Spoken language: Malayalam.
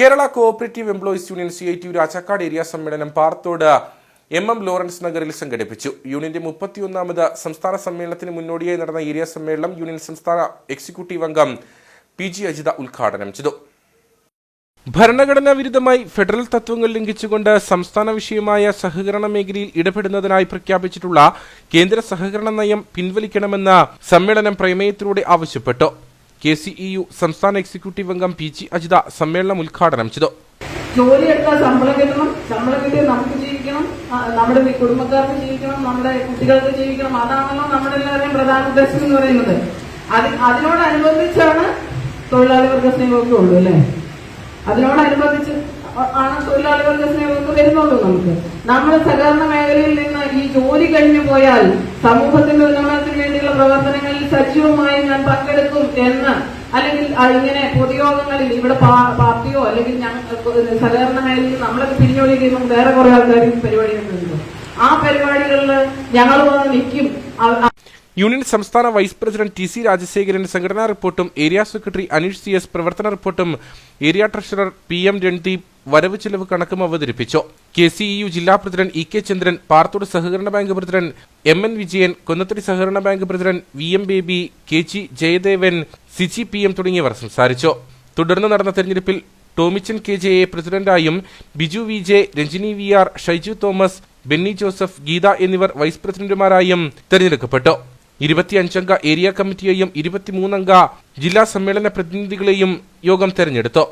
Kerala cooperative employees union C I T Rajakkad area സമ്മേളനം പാർത്തോട് എം എം ലോറൻസ് നഗറിൽ സംഘടിപ്പിച്ചു. യൂണിയന്റെ മുപ്പത്തിയൊന്നാമത് സംസ്ഥാന സമ്മേളനത്തിന് മുന്നോടിയായി നടന്ന ഏരിയ സമ്മേളനം യൂണിയൻ സംസ്ഥാന എക്സിക്യൂട്ടീവ് അംഗം പി ജി അജിത ഉദ്ഘാടനം ചെയ്തു. ഭരണഘടനാ വിരുദ്ധമായി ഫെഡറൽ തത്വങ്ങൾ ലംഘിച്ചുകൊണ്ട് സംസ്ഥാന വിഷയമായ സഹകരണ മേഖലയിൽ ഇടപെടുന്നതിനായി പ്രഖ്യാപിച്ചിട്ടുള്ള കേന്ദ്ര സഹകരണ നയം പിൻവലിക്കണമെന്ന് സമ്മേളനം പ്രമേയത്തിലൂടെ ആവശ്യപ്പെട്ടു. കെ സി ഇ യു സംസ്ഥാന എക്സിക്യൂട്ടീവ് അംഗം പി ജി അജിത സമ്മേളനം ഉദ്ഘാടനം ചെയ്തു. ജോലിയെടുത്താൽ ശമ്പളം കിട്ടണം. ശമ്പളം കിട്ടിയ നമുക്ക് ജീവിക്കണം. നമ്മുടെ കുടുംബക്കാർക്ക് ജീവിക്കണം. നമ്മുടെ കുട്ടികൾക്ക് ജീവിക്കണം. അതാണല്ലോ നമ്മുടെ എല്ലാവരുടെയും പ്രധാന ഉദ്ദേശം എന്ന് പറയുന്നത്. അത് അതിനോടനുബന്ധിച്ചാണ് തൊഴിലാളി വർഗ സ്നേഹമൊക്കെ ഉള്ളൂ അല്ലേ? അതിനോടനുബന്ധിച്ച് ആണ് തൊഴിലാളികളുടെ സ്നേഹമൊക്കെ വരുന്നുള്ളൂ നമുക്ക്? നമ്മുടെ സഹകരണ മേഖലയിൽ നിന്ന് ഈ ജോലി കഴിഞ്ഞു പോയാൽ സമൂഹത്തിന്റെ ഉന്നമനത്തിന് വേണ്ടിയുള്ള പ്രവർത്തനങ്ങളിൽ സജീവമായി ഞാൻ പങ്കെടുക്കും എന്ന് അല്ലെങ്കിൽ ഇങ്ങനെ പൊതുയോഗങ്ങളിൽ ഇവിടെ പാർട്ടിയോ അല്ലെങ്കിൽ സഹകരണ മേഖലയിൽ നമ്മളൊക്കെ കഴിയുമ്പോൾ വേറെ കുറെ ആൾക്കാർ പരിപാടി ആ പരിപാടികളിൽ ഞങ്ങൾ വന്ന് നിൽക്കും. യൂണിയൻ സംസ്ഥാന vice president T C Rajasekharan സംഘടനാ റിപ്പോർട്ടും area secretary Aneesh C S പ്രവർത്തന റിപ്പോർട്ടും area treasurer P M Randeep വരവ് ചെലവ് കണക്കും അവതരിപ്പിച്ചു. കെ സി ഇ യു ജില്ലാ president E K Chandran Parathode സഹകരണ bank president M N Vijayan Konnathady സഹകരണ bank president V M Baby K G Jayadevan Siji P M തുടങ്ങിയവർ സംസാരിച്ചു. തുടർന്ന് നടന്ന തെരഞ്ഞെടുപ്പിൽ Tomichan K J A പ്രസിഡന്റായും Biju V J Ranjini V R Shaiju Thomas Benny Joseph Geetha എന്നിവർ വൈസ് പ്രസിഡന്റുമാരായും തെരഞ്ഞെടുക്കപ്പെട്ടു. ഇരുപത്തിയഞ്ചംഗ ഏരിയ കമ്മിറ്റിയെയും ഇരുപത്തിമൂന്നംഗ ജില്ലാ സമ്മേളന പ്രതിനിധികളെയും യോഗം തെരഞ്ഞെടുത്തു.